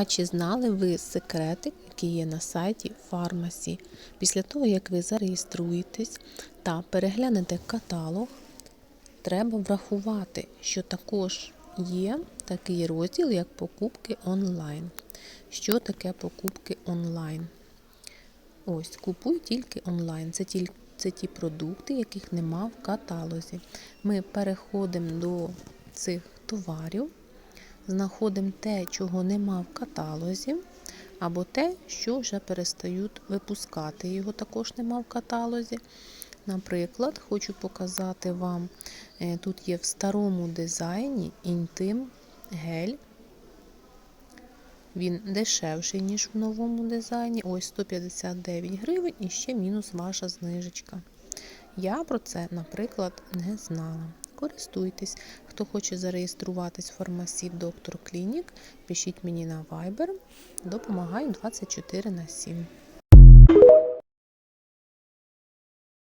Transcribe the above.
А чи знали ви секрети, які є на сайті Фармасі? Після того, як ви зареєструєтесь та переглянете каталог, треба врахувати, що також є такий розділ, як покупки онлайн. Що таке покупки онлайн? Ось, купуй тільки онлайн. Це ті, це ті продукти, яких нема в каталозі. Ми переходимо до цих товарів, знаходимо те, чого нема в каталозі, або те, що вже перестають випускати. Його також нема в каталозі. Наприклад, хочу показати вам, е, тут є в старому дизайні інтим гель. Він дешевший, ніж в новому дизайні. Ось 159 гривень і ще мінус ваша знижечка. Я про це, наприклад, не знала. Користуйтесь. Хто хоче зареєструватись в фармасі Доктор Клінік, пишіть мені на Viber. Допомагаю 24 на 7.